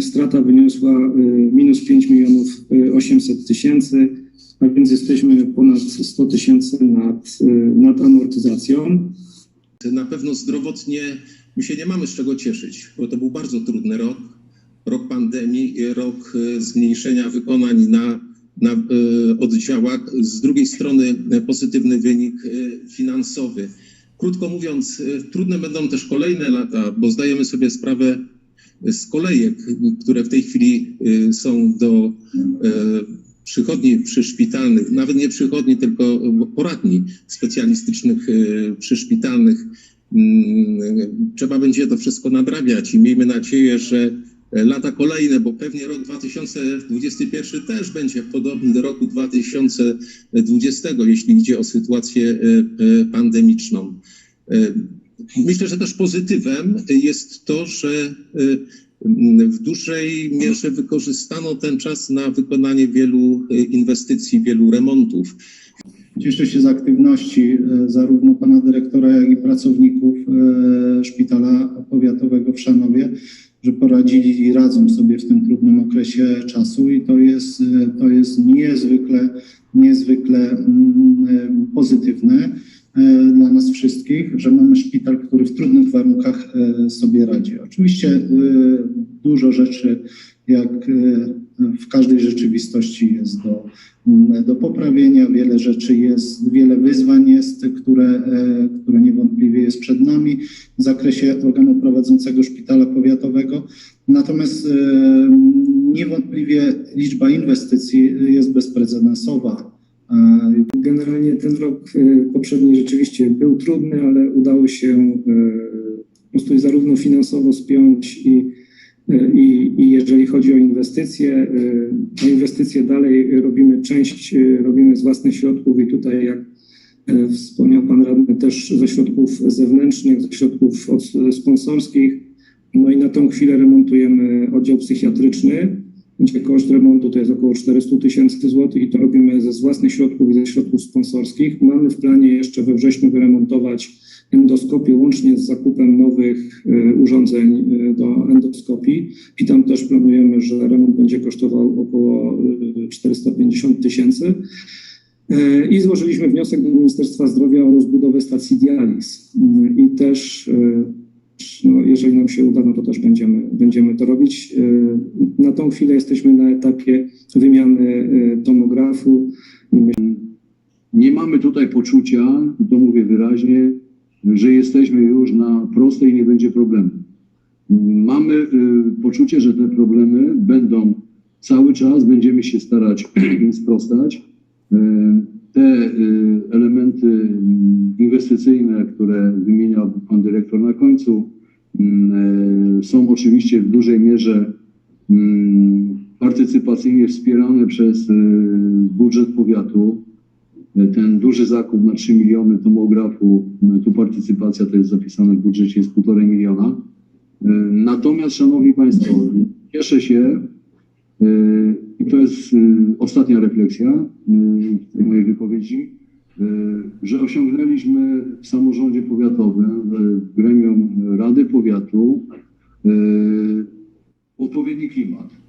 strata wyniosła y, minus 5 milionów y, 800 tysięcy, a więc jesteśmy ponad 100 tysięcy nad, y, nad amortyzacją. Na pewno zdrowotnie my się nie mamy z czego cieszyć, bo to był bardzo trudny rok. Rok pandemii, rok zmniejszenia wykonań na, na oddziałach. Z drugiej strony pozytywny wynik finansowy. Krótko mówiąc, trudne będą też kolejne lata, bo zdajemy sobie sprawę z kolejek, które w tej chwili e, są do e, przychodni przyszpitalnych, nawet nie przychodni, tylko poradni specjalistycznych e, przyszpitalnych. Mm, Trzeba będzie to wszystko nadrabiać i miejmy nadzieję, że lata kolejne, bo pewnie rok 2021 też będzie podobny do roku 2020, jeśli idzie o sytuację e, e, pandemiczną. Myślę, że też pozytywem jest to, że e, w dużej mierze wykorzystano ten czas na wykonanie wielu e, inwestycji, wielu remontów. Cieszę się z aktywności e, zarówno pana dyrektora, jak i pracowników szpitala powiatowego w Szanowie, że poradzili i radzą sobie w tym trudnym okresie czasu i to jest, to jest niezwykle, niezwykle mm, pozytywne dla nas wszystkich, że mamy szpital, który w trudnych warunkach e, sobie radzi. Oczywiście e, dużo rzeczy, jak e, w każdej rzeczywistości jest do, do poprawienia, wiele rzeczy jest, wiele wyzwań jest, które, e, które niewątpliwie jest przed nami w zakresie organu prowadzącego szpitala powiatowego. Natomiast e, niewątpliwie liczba inwestycji jest bezprecedensowa. E, Generalnie ten rok y, poprzedni rzeczywiście był trudny, ale udało się y, po prostu zarówno finansowo spiąć i, y, i, i jeżeli chodzi o inwestycje, y, o inwestycje dalej robimy część, robimy z własnych środków i tutaj jak wspomniał Pan Radny też ze środków zewnętrznych, ze środków od, sponsorskich. No i na tą chwilę remontujemy oddział psychiatryczny, gdzie koszt remontu to jest około 400 tysięcy złotych i to robimy ze własnych środków i ze środków sponsorskich. Mamy w planie jeszcze we wrześniu wyremontować endoskopię łącznie z zakupem nowych e, urządzeń e, do endoskopii i tam też planujemy, że remont będzie kosztował około e, 450 tysięcy. E, I złożyliśmy wniosek do Ministerstwa Zdrowia o rozbudowę stacji dializ. I też, no, jeżeli nam się uda, no to też będziemy, będziemy to robić. E, Na tą chwilę jesteśmy na etapie wymiany e, tomografu. Nie mamy tutaj poczucia, to mówię wyraźnie, że jesteśmy już na prostej i nie będzie problemu. Mamy y, poczucie, że te problemy będą cały czas, będziemy się starać sprostać. Te elementy mm, inwestycyjne, które wymieniał pan dyrektor na końcu, są oczywiście w dużej mierze mm, partycypacyjnie wspierane przez y, budżet powiatu ten duży zakup na 3 miliony tomografu, tu partycypacja to jest zapisane w budżecie, jest 1,5 miliona. Natomiast, Szanowni Państwo, cieszę się i to jest ostatnia refleksja w tej mojej wypowiedzi, że osiągnęliśmy w samorządzie powiatowym, w gremium Rady Powiatu e, odpowiedni klimat.